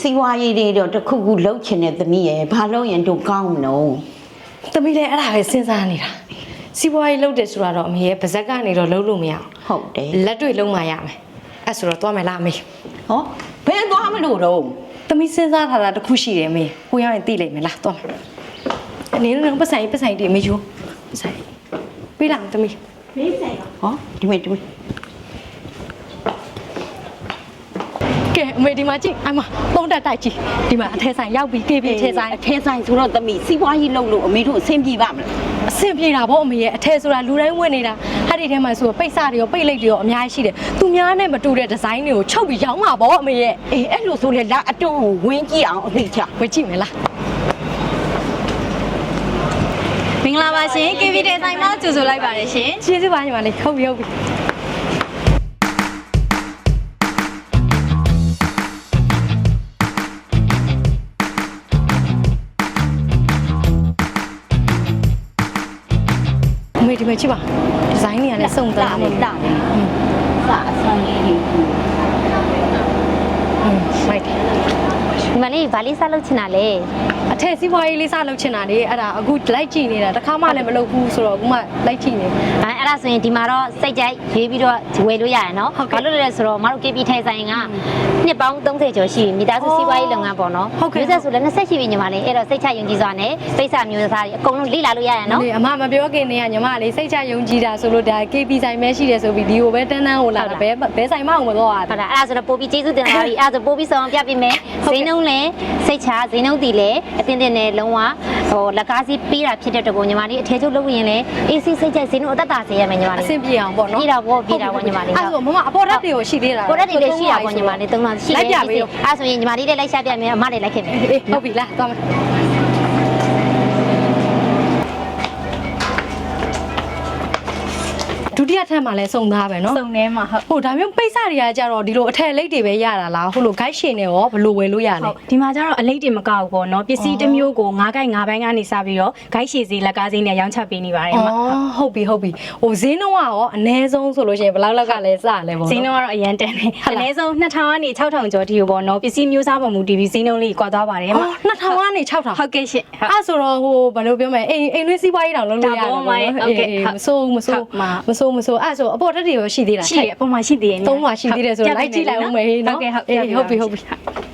စီဝါရေးတွေတော့တစ်ခုခုလှုပ်ချင်တဲ့သမီးရဲ့ဘာလို့ရင်တို့ကောင်းမလို့သမီးလည်းအဲ့ဒါပဲစဉ်းစားနေတာစီးပွားရေးလုပ်တယ်ဆိုတာတော့အမေရဲ့ပါဇက်ကနေတော့လုပ်လို့မရအောင်ဟုတ်တယ်လက်တွေ့လုံးမှရမယ်အဲ့ဆိုတော့သွားမယ်လားအမေဟောဘယ်သွားမလို့တော့သမီးစဉ်းစားထားတာတစ်ခုရှိတယ်အမေကိုရောက်ရင်သိလိမ့်မယ်လားသွားမယ်အနေနဲ့တော့ပတ်ဆိုင်ပတ်ဆိုင်ဒီအမေယူပတ်ဆိုင်ပြေးလာမယ်သမီးဟောဒီမေဒီမေ ကဲအမေဒီမှာကြည့်အမပုံတက်တိုက်ကြည့်ဒီမှာအထဲဆိုင်ရောက်ပြီကေပြီအထဲဆိုင်အထဲဆိုင်ဆိုတော့သမီးစီဝါရေးလုပ်လို့အမေတို့အဆင်ပြေပါမလားအဆင်ပြေတာဗောအမေရဲ့အထဲဆိုတာလူတိုင်းဝင်နေတာဟာဒီထဲမှာဆိုပိတ်စတွေရောပိတ်လိတ်တွေရောအများကြီးရှိတယ်သူများနဲ့မတူတဲ့ဒီဇိုင်းတွေကိုချုပ်ပြီးရောင်းမှာဗောအမေရဲ့အေးအဲ့လိုဆိုလေလာအတူဝင်းကြည့်အောင်အဖေချဝေကြည့်မယ်လားမင်္ဂလာပါရှင် KV တဲ့ဆိုင်မှာကြိုဆိုလိုက်ပါတယ်ရှင်ကျေးဇူးပါညီမလေးဟုတ်ပြီဟုတ်ပြီ ဒီမှာကြည့်ပါဒီဇိုင်းတွေကလည်းစုံသားနေတာတယ်စာအဆန်းလေးတွေอืมမိုက်တယ်ဒီမလေးဗာလေးစားလုပ်ချင်တာလေ အထက်စီးပွားရေးလေးစလုပ်ချင်တာလေအဲ့ဒါအခုလိုက်ကြည့်နေတာတခါမှလည်းမလုပ်ဘူးဆိုတော့အခုမှလိုက်ကြည့်နေအဲအဲ့ဒါဆိုရင်ဒီမှာတော့စိတ်ကြိုက်ရွေးပြီးတော့ဝယ်လို့ရတယ်နော်ဟုတ်ကဲ့ဘာလို့လဲဆိုတော့မတို့ KP ထိုင်ဆိုင်ကနှစ်ပေါင်း30ကျော်ရှိပြီမိသားစုစီးပွားရေးလုပ်ငန်းပေါ့နော်ဟုတ်ကဲ့မျိုးဆက်ဆိုလည်း20ရှိပြီညီမလေးအဲ့တော့စိတ်ချယုံကြည်စွာနဲ့ပိတ်စာမျိုးစားတွေအကုန်လုံးလေ့လာလို့ရတယ်နော်လေအမမပြောခင်နေကညီမလေးစိတ်ချယုံကြည်တာဆိုလို့ဒါ KP ဆိုင်ပဲရှိတယ်ဆိုပြီးဒီကိုပဲတန်းတန်းကိုလာတာဘဲဘဲဆိုင်မအောင်မတော့ရဟုတ်လားအဲ့ဒါဆိုတော့ပို့ပြီးကျေးဇူးတင်ပါပြီအဲ့ဒါဆိုပို့ပြီးဆောင်ပြပေးမယ်ဈေးနှုန်းလည်းစိတ်ချဈေးနှုန်းတည်လည်းအတင်းတင်းနဲ့လုံးဝဟိုလက်ကားစီးပေးတာဖြစ်တဲ့တကူညီမလေးအထဲချုပ်လုပ်ရင်လည်း AC စိတ်ချဈေးနှုန်းအသက်သာစေရမယ်ညီမအလေးဆင်ပြေအောင်ပေါ့နော်ပြေတာပေါ့ပြေတာပေါ့ညီမလေးအဲ့ဆိုမမအပေါ်ဓာတ်တွေကိုရှိသေးတာကိုရက်တွေလည်းရှိတာပေါ့ညီမလေးသုံးလုံးရှိလိုက်ပြပေးရောအဲ့ဆိုရင်ညီမလေးလည်းလိုက်ရှာပြမယ်အမလည်းလိုက်ခဲ့မယ်အေးဟုတ်ပြီလားသွားမယ် ဒုတိယထပ်မှာလည်းစုံသားပဲเนาะ စုံထဲမှာဟုတ် ဟိုဒါမျိုးပိတ်စတွေကကြတော့ဒီလိုအထက်လိတ်တွေပဲရတာလားဟိုလို guide ရှင်တွေရောဘယ်လိုဝယ်လို့ရလဲ ဟုတ်ဒီမှာကျတော့အလိတ်တွေမကောက်ဘူးပေါ့နော်ပစ္စည်းတစ်မျိုးကို9ကိုက်9ဘိုင်းကနေစပြီးတော့ဂိုက်ရှည်စီလက်ကားစီနဲ့ရောင်းချပေးနေပါတယ်အမ အော်ဟုတ်ပြီဟုတ်ပြီဟိုဈေးနှုန်းကရောအနည်းဆုံးဆိုလို့ရှိရင်ဘယ်လောက်လောက်ကလဲစရလဲပေါ့ ဈေးနှုန်းကတော့အရန်တန်တယ် ဟုတ် အ လား နည်းဆုံး2000ကနေ6000ကျော်ထိကိုပေါ့နော်ပစ္စည်းမျိုးစားပုံမူတည်ပြီးဈေးနှုန်းလေးကွာသွားပါတယ်အမ အော်2000ကနေ6000 ဟုတ်ကဲ့ရှင့်ဟုတ် အဲ့ဆိုတော့ဟိုဘယ်လိုပြောမလဲအိမ်အိမ်တွင်းစီးပွားရေးတောင်လုပ်လို့ရတယ် ဒါပေါ့ ပေါ့ မ နော် ဟုတ်ကဲ့ အေး ဟုတ် မစိုးမစိုး ုးဟုတ်ပါမစိုးမစိုးအဲ့ဆိုအပေါ်တက်တွေရောရှိသေးတာရှိတယ်အပေါ်မှာရှိသေးတယ်သုံးပါရှိသေးတယ်ဆိုတော့လိုက်ကြည့်လိုက်ဦးမယ်ဟေးဟုနော်တ်ကဲ့ဟုတ်အေးဟုတ်ပြီဟုတ်ပြီအ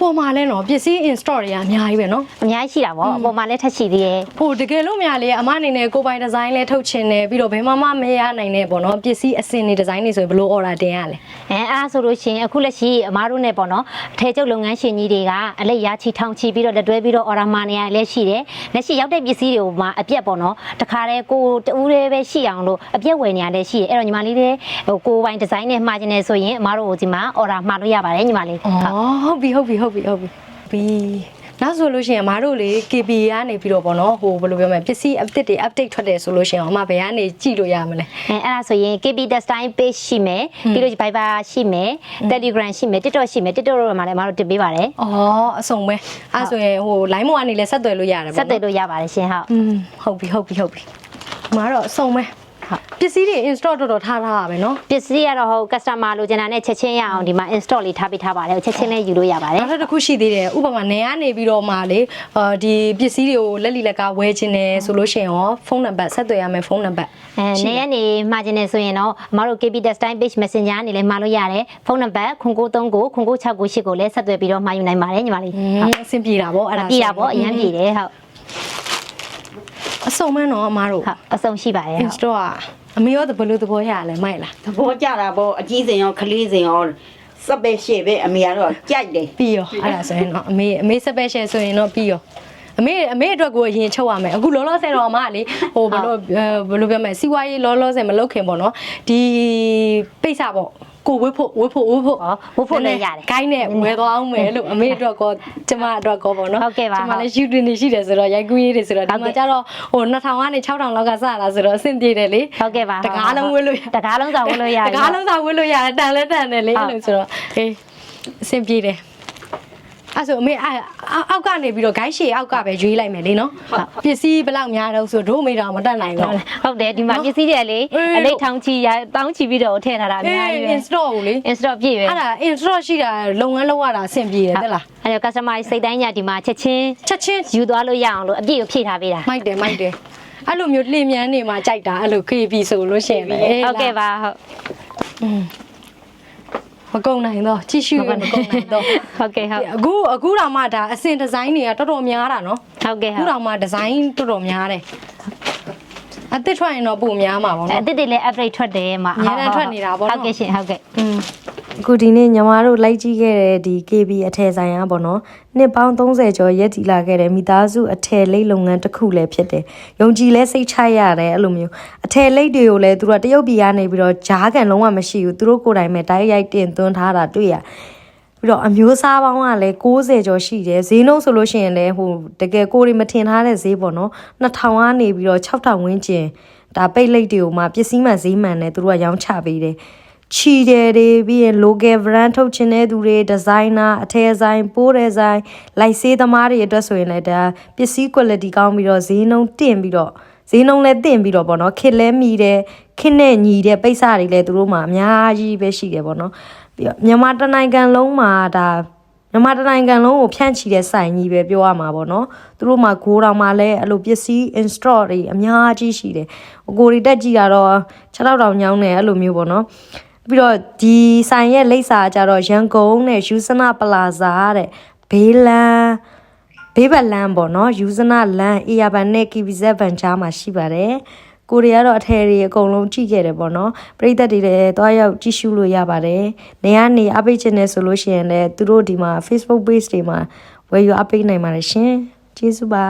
ပေါ်မှာလဲနော်ပစ္စည်း install တွေကအများကြီးပဲနော်အများကြီးရှိတာပေါ့အပေါ်မှာလည်းထက်ရှိသေးရဲ့ဟိုတကယ်လို့များလေအမအနေနဲ့ကိုယ်ပိုင်ဒီဇိုင်းလဲထုတ်ချင်တယ်ပြီးတော့ဘယ်မှမမရနိုင်နဲ့ပေါ့နော်ပစ္စည်းအစင်တွေဒီဇိုင်းတွေဆိုရင်ဘယ်လို order တင်ရလဲအဲအဲ့ဒါဆိုလို့ရှိရင်အခုလက်ရှိအမားတို့နဲ့ပေါ့နော်အထည်ချုပ်လုပ်ငန်းရှင်ကြီးတွေကအလက်ရချီထောင်ချီပြီးတော့လက်တွဲပြီးတော့ order မာနေရလည်းရှိတယ်လက်ရှိရောက်တဲ့ပစ္စည်းတွေကိုမှအပြက်ပေါ့နော်တခါတည်းကိုတူးလေးပဲရှိအောင်လို့အပြက်ဝယ်နေရလည်းရှိတယ်အဲ့တော့ညီမလေးတွေဟိုကိုယ်ပိုင်ဒီဇိုင်းနဲ့မှာကျင်နေဆိုရင်အမားတို့ကိုဒီမှာ order မှာလို့ရပါတယ်ညီမလေးอ๋อဟုတ်ပြီဟုတ်ပြီဟုတ်ဟုတ်ပြီဟုတ်ပြီဘီနောက်ဆိုလို့ရှိရင်အမတို့လေ KB ကနေပြီးတော့ဗောနော်ဟိုဘယ်လိုပြောမလဲပစ္စည်း update တွေ update ထွက်တယ်ဆိုလို့ရှိရင်အမဘယ်ကနေကြည့်လို့ရမလဲအဲအဲ့ဒါဆိုရင် KB the time page ရှိမယ်ပြီးလို့ Viber ရှိမယ် Telegram ရှိမယ် TikTok ရှိမယ် TikTok တို့မှာလည်းအမတို့တင်ပေးပါတယ်ဩအစုံပဲအဲ့ဆိုရင်ဟို line မောကနေလည်းဆက်သွယ်လို့ရတယ်ဗောဆက်သွယ်လို့ရပါတယ်ရှင်ဟုတ်อืมဟုတ်ပြီဟုတ်ပြီဟုတ်ပြီအမတော့အစုံပဲ ပစ္စည်းတွေ install တော်တော်ထားထားတာပဲเนาะ ပစ္စည်းကတော့ဟို customer လိုချင်တာနဲ့ချက်ချင်းရအောင်ဒီမှာ install လေးထားပေးထားပါတယ်ချက်ချင်းလေးယူလို့ရပါတယ် နောက်ထပ်တစ်ခုရှိသေးတယ်ဥပမာနေကနေပြီးတော့မှလေအာဒီပစ္စည်းတွေကိုလက်လီလက်ကဝယ်ခြင်းတယ်ဆိုလို့ရှိရင်ရောဖုန်းနံပါတ်ဆက်သွယ်ရမယ်ဖုန်းနံပါတ် အဲနေရနေမှာကျင်နေဆိုရင်တော့အမတို့ KB Test Time page Messenger ကနေလည်းမှာလို့ရတယ်ဖုန်းနံပါတ်0939 0969ကိုလည်းဆက်သွယ်ပြီးတော့မှာယူနိုင်ပါတယ်ညီမလေး อืมအဆင်ပြေတာဗောအဲ့ဒါ ပြည်တာပေါ့အရင်ပြည်တယ်ဟုတ် အစုံမဲနော်အမားတို့ဟုတ်အဆုံးရှိပါတယ်ဟုတ် install ကအမေရောဘယ်လိုသဘောရလဲမိုက်လားသဘောကျတာပေါ့အကြီးစင်ရောကလေးစင်ရောစက်ပဲရှေ့ပဲအမေကတော့ကြိုက်တယ်ပြီးရောအဲ့ဒါဆိုရင်တော့အမေအမေ special ဆိုရင်တော့ပြီးရော အမေအမေအတွက်ကိုအရင်ချုပ်ရမယ်အခုလောလောဆယ်တော့အမကလေဟိုဘယ်လိုအဲဘယ်လိုပြောမလဲစီးပွားရေးလောလောဆယ်မလုပ်ခင်ပေါ့နော်ဒီပိတ်စပေါ့ကိုဝတ်ဖို့ဝတ်ဖို့ဝတ်ဖို့ဟောဝတ်ဖို့လည်းရတယ်ဂိုင်းနဲ့ဝယ်သွားအောင်မယ်လို့အမေအတွက်ကောကျမအတွက်ကောပေါ့နော်ဟုတ်ကဲ့ပါကျမလည်း shooting နေရှိတယ်ဆိုတော့ရိုက်ကူးရေးတွေဆိုတော့ဒီဟုတ်ကဲ့မှာကျတော့ဟို2000ကနေ6000လောက်ကစတာဆိုတော့အဆင်ပြေတယ်လေဟုတ်ကဲ့ပါတကားလုံးဝတ်လို့ရတကားလုံးစာဝတ်လို့ရတယ်တကားလုံးစာဝတ်လို့ရတယ်တန်လဲတန်တယ်လေဟုတ်အဲ့လိုဆိုတော့အေးအဆင်ပြေတယ် အဲ့ဆိုအမေအဲ့အောက်အောက်ကနေပြီးတော့ guide ရှေအောက်ကပဲရွေးလိုက်မယ်လေနော်ပစ္စည်းဘယ်လောက်များတော့ဆိုတို့အမေတော့မတက်နိုင်တော့ဟုတ်တယ်ဒီမှာပစ္စည်းတွေလေအေးအလိတ်ထောင်ချီရတောင်းချီပြီးတော့ထည့်ထားတာအများကြီးပဲ install ကိုလေ install ပြည့်ပဲအဲ့ဒါ install ရှိတာလုပ်ငန်းလုပ်ရတာအဆင်ပြေတယ်တဲ့လားအဲ့တော့ customer စိတ်တိုင်းညာဒီမှာချက်ချင်းချက်ချင်းယူသွားလို့ရအောင်လို့အပြည့်ကိုဖြည့်ထားပေးတာမိုက်တယ်မိုက်တယ်အဲ့လိုမျိုးလင်းမြန်းနေမှာကြိုက်တာအဲ့လို KB ဆိုလို့ရှိရင်လေဟုတ်ကဲ့ပါဟုတ် မကုံနိုင်တော့ကြည့်ရှုရမကုံနိုင်တော့ဟုတ်ကဲ့ဟုတ်အခုအခုတော့မှဒါအစင်ဒီဇိုင်းတွေကတော်တော်များတာနော်ဟုတ်ကဲ့အခုဟုတ်တော့မှဒီဇိုင်းတော်တော်များတယ်အသစ်ထွက်ရင်တော့ပုံများမှာပေါ့အနော်တစ်တွေလည်း upgrade ထွက်တယ်မှာအများတန်းထွက်နေတာပေါ့နော်ဟုတ်ကဲ့ရှင်ဟုတ်ကဲ့อืม အခုဒီနေ့ညီမတို့လိုက်ကြည့်ခဲ့တဲ့ဒီ KB အထည်ဆိုင်อ่ะပေါ့နော်နှစ်ပေါင်း30ကျော်ရက်တည်လာခဲ့တဲ့မိသားစုအထည်လိပ်လုပ်ငန်းတစ်ခုလည်းဖြစ်တယ်။ယုံကြည်လဲစိတ်ချရတယ်အဲ့လိုမျိုးအထည်လိပ်တွေကိုလည်းသူတို့ကတရုတ်ပြည်ကနေပြီးတော့ဂျားကန်လုံးဝမရှိဘူးသူတို့ကိုယ်တိုင်ပဲတိုက်ရိုက်တင်သွင်းထားတာတွေ့ရပြီးတော့အမျိုးအစားပေါင်းကလည်း60ကျော်ရှိတယ်ဈေးနှုန်းဆိုလို့ရှိရင်လည်းဟိုတကယ်ကိုယ်တွေမထင်ထားတဲ့ဈေးပေါ့နော်2000ကနေပြီးတော့6000ဝန်းကျင်ဒါပိတ်လိပ်တွေကိုမှပစ္စည်းမှန်ဈေးမှန်နဲ့သူတို့ကရောင်းချပေးတယ် ချီတယ်တွေပြီးရင် local brand ထုတ်ချင်တဲ့သူတွေ designer အထည်ဆိုင်ပိုးတဲ့ဆိုင်လိုက်ဆေးသမားတွေအတွက်ဆိုရင်လည်းဒါပစ္စည်း quality ကောင်းပြီးတော့ဈေးနှုန်းတင့်ပြီးတော့ဈေးနှုန်းလည်းတင့်ပြီးတော့ပေါ့နော်ခစ်လဲမီတယ်ခစ်နဲ့ညီတဲ့ပိတ်စတွေလည်းသူတို့မှာအများကြီးပဲရှိတယ်ပေါ့နော်ပြီးတော့မြန်မာတစ်နိုင်ငံလုံးမှာဒါမြန်မာတစ်နိုင်ငံလုံးကိုဖြန့်ချီတဲ့ဆိုင်ကြီးပဲပြောရမှာပေါ့နော်သူတို့မှာဂိုးတောင်မှာလည်းအဲ့လိုပစ္စည်း install တွေအများကြီးရှိတယ်အကိုတွေတက်ကြည့်တာတော့6တောင်ညောင်းနေအဲ့လိုမျိုးပေါ့နော် ပြီးတော့ဒီဆိုင်ရဲ့လိပ်စာကကြတော့ရန်ကုန်နဲ့ယူဇနာပလာဇာတဲ့ဘေးလန်းဘေးဘက်လန်းပေါ့နော်ယူဇနာလန်းအေယာဘန်နဲ့ KBZ ဘန်ချားမှာရှိပါတယ်ကိုရီးယားတော့အထည်တွေအကုန်လုံးကြည့်ခဲ့တယ်ပေါ့နော်ပရိသတ်တွေလည်းတွားရောက်ကြည့်ရှုလို့ရပါတယ်နေရာနေအပိတ်ချင်နေဆိုလို့ရှိရင်လည်းသူတို့ဒီမှာ Facebook page တွေမှာဝယ်ယူအပိတ်နိုင်ပါတယ်ရှင်ကျေးဇူးပါ